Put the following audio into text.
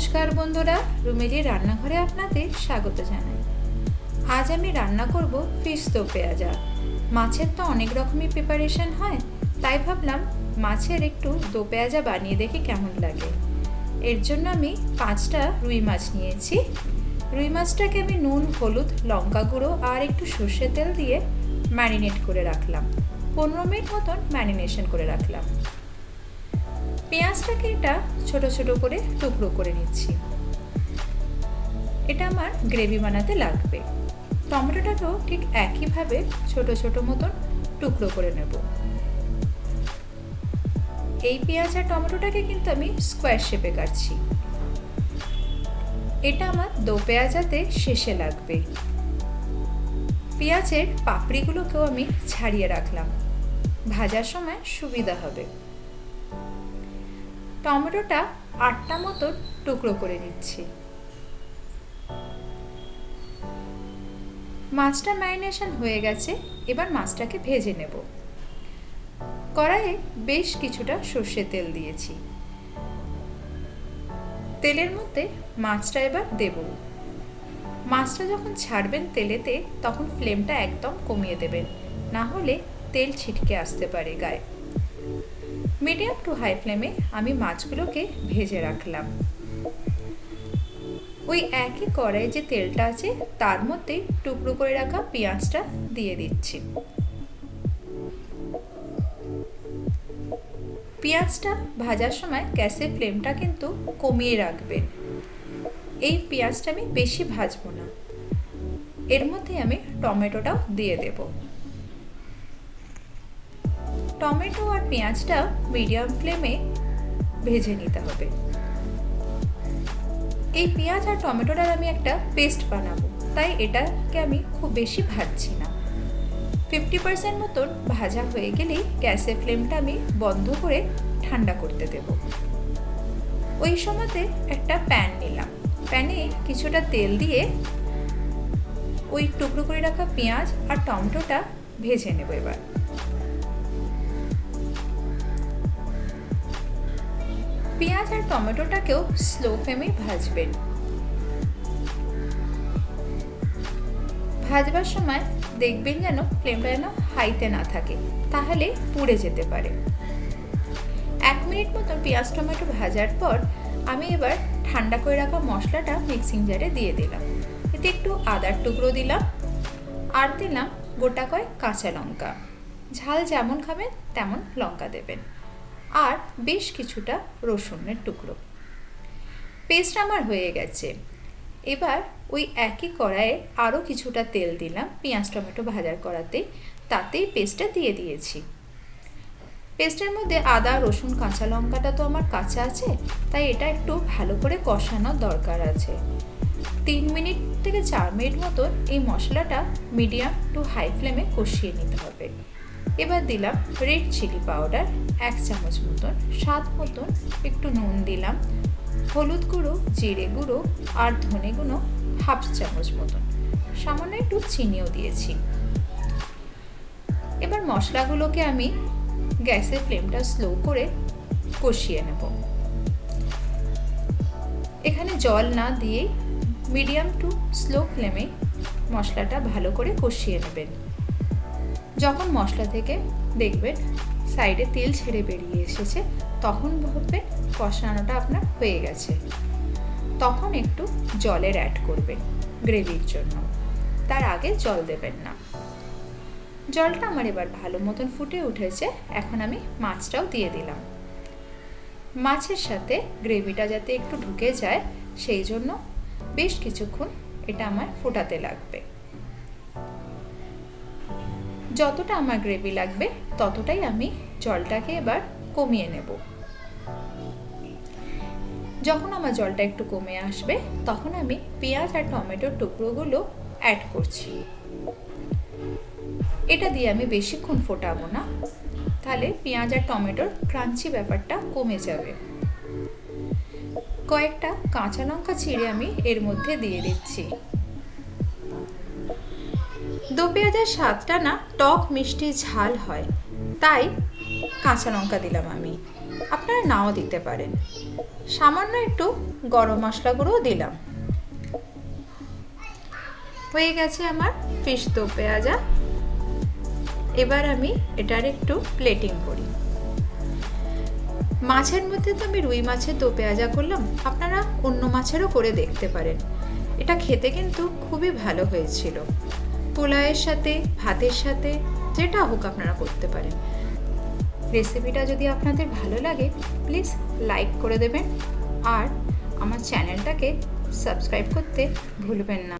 নমস্কার বন্ধুরা রুমেরি রান্নাঘরে আপনাদের স্বাগত জানাই। আজ আমি রান্না করব ফিশ দো পেঁয়াজা মাছের তো অনেক রকমই প্রিপারেশন হয়, তাই ভাবলাম মাছের একটু দো পেঁয়াজা বানিয়ে দেখি কেমন লাগে। এর জন্য আমি পাঁচটা রুই মাছ নিয়েছি। রুই মাছটাকে আমি নুন, হলুদ, লঙ্কা গুঁড়ো আর একটু সর্ষে তেল দিয়ে ম্যারিনেট করে রাখলাম। পনেরো মিনিট মতন ম্যারিনেশন করে রাখলাম। পেঁয়াজটাকে এটা ছোট ছোট করে টুকরো করে নিচ্ছি। এটা আমার গ্রেভি বানাতে লাগবে। টমেটোটাকেও ঠিক একইভাবে ছোট ছোট মতন টুকরো করে নেব। এই পেঁয়াজ আর টমেটোটাকে কিন্তু আমি স্কোয়ার শেপে কাটছি। এটা আমার দো পেঁয়াজাতে শেষে লাগবে। পেঁয়াজের পাপড়িগুলোকেও আমি ছাড়িয়ে রাখলাম। ভাজার সময় সুবিধা হবে। টমেটোটা আটটা মতো টুকরো করে নিচ্ছি। মাছটা ম্যারিনেশন হয়ে গেছে, এবার মাছটাকে ভেজে নেব। কড়াইয়ে বেশ কিছুটা সর্ষে তেল দিয়েছি। তেলের মধ্যে মাছটা এবার দেব। মাছটা যখন ছাড়বেন তেলেতে, তখন ফ্লেমটা একদম কমিয়ে দেবেন, না হলে তেল ছিটকে আসতে পারে গায়ে। মিডিয়াম টু হাই ফ্লেমে আমি মাছগুলোকে ভেজে রাখলাম। ওই একই কড়াই যে তেলটা আছে, তার মধ্যে টুকরো করে রাখা পেঁয়াজটা দিয়ে দিচ্ছি। পেঁয়াজটা ভাজার সময় গ্যাসের ফ্লেমটা কিন্তু কমিয়ে রাখবেন এই পেঁয়াজটা আমি বেশি ভাজবো না। এর মধ্যে আমি টমেটোটাও দিয়ে দেবো। টমেটো আর পেঁয়াজটা মিডিয়াম ফ্লেমে ভেজে নিতে হবে। এই পেঁয়াজ আর টমেটোটার আমি একটা পেস্ট বানাবো, তাই এটাকে আমি খুব বেশি ভাজছি না। ফিফটি পার্সেন্ট মতন ভাজা হয়ে গেলেই গ্যাসের ফ্লেমটা আমি বন্ধ করে ঠান্ডা করতে দেব। ওই সময়তে একটা প্যান নিলাম। প্যানে কিছুটা তেল দিয়ে ওই টুকরো করে রাখা পেঁয়াজ আর টমেটোটা ভেজে নেব এবার। পেঁয়াজ আর টমেটোটাকেও স্লো ফ্লেমে ভাজবেন। ভাজবার সময় দেখবেন যেন ফ্লেমটা যেন হাইতে না থাকে, তাহলে পুড়ে যেতে পারে। এক মিনিট মতো পেঁয়াজ, টমেটো ভাজার পর আমি এবার ঠান্ডা করে রাখা মশলাটা মিক্সিং জারে দিয়ে দিলাম। এতে একটু আদার টুকরো দিলাম আর দিলাম গোটা কয়েক কাঁচা লঙ্কা। ঝাল যেমন খাবেন, তেমন লঙ্কা দেবেন। আর বেশ কিছুটা রসুনের টুকরো। পেস্ট আমার হয়ে গেছে। এবার ওই একই কড়াইয়ে আরও কিছুটা তেল দিলাম পেঁয়াজ, টমেটো ভাজার কড়াতে। তাতেই পেস্টটা দিয়ে দিয়েছি। পেস্টের মধ্যে আদা, রসুন, কাঁচা লঙ্কাটা তো আমার কাঁচা আছে, তাই এটা একটু ভালো করে কষানোর দরকার আছে। তিন মিনিট থেকে চার মিনিট মতন এই মশলাটা মিডিয়াম টু হাই ফ্লেমে কষিয়ে নিতে হবে। এবার দিলাম রেড চিলি পাউডার এক চামচ মতন স্বাদ মতন একটু নুন দিলাম, হলুদ গুঁড়ো, জিরে গুঁড়ো আর ধনে গুঁড়ো হাফ চামচ মতন। সামান্য একটু চিনিও দিয়েছি। এবার মশলাগুলোকে আমি গ্যাসের ফ্লেমটা স্লো করে কষিয়ে নেব। এখানে জল না দিয়ে মিডিয়াম টু স্লো ফ্লেমে মশলাটা ভালো করে কষিয়ে নেবেন। যখন মশলা থেকে দেখবেন সাইডে তেল ছেড়ে বেরিয়ে এসেছে, তখন ভাববেন কষানোটা আপনার হয়ে গেছে। তখন একটু জলের অ্যাড করবেন গ্রেভির জন্য। তার আগে জল দেবেন না। জলটা আমার এবার ভালো মতন ফুটে উঠেছে, এখন আমি মাছটাও দিয়ে দিলাম। মাছের সাথে গ্রেভিটা যাতে একটু ঢুকে যায়, সেই জন্য বেশ কিছুক্ষণ এটা আমার ফোটাতে লাগবে। যতটা আমার গ্রেভি লাগবে, ততটাই আমি জলটাকে এবার কমিয়ে নেব। যখন আমার জলটা একটু কমে আসবে, তখন আমি পেঁয়াজ আর টমেটোর টুকরোগুলো অ্যাড করছি। এটা দিয়ে আমি বেশিক্ষণ ফোটাবো না, তাহলে পেঁয়াজ আর টমেটোর ক্রাঞ্চি ব্যাপারটা কমে যাবে। কয়েকটা কাঁচা লঙ্কা ছিঁড়ে আমি এর মধ্যে দিয়ে দিচ্ছি। দো পেঁয়াজের স্বাদটা না টক মিষ্টি ঝাল হয়। তাই কাঁচা লঙ্কা দিলাম আমি। আপনারা নাও দিতে পারেন। সামান্য একটু গরম মশলা গুঁড়োও দিলাম। হয়ে গেছে আমার ফিশ দো পেঁয়াজা এবার আমি এটার একটু প্লেটিং করি। মাছের মধ্যে তো আমি রুই মাছের দো পেঁয়াজা করলাম। আপনারা অন্য মাছেরও করে দেখতে পারেন। এটা খেতে কিন্তু খুবই ভালো হয়েছিল। পোলাওয়ের সাথে, ভাতের সাথে, যেটা হোক আপনারা করতে পারেন। রেসিপিটা যদি আপনাদের ভালো লাগে প্লিজ লাইক করে দেবেন। আর আমার চ্যানেলটাকে সাবস্ক্রাইব করতে ভুলবেন না।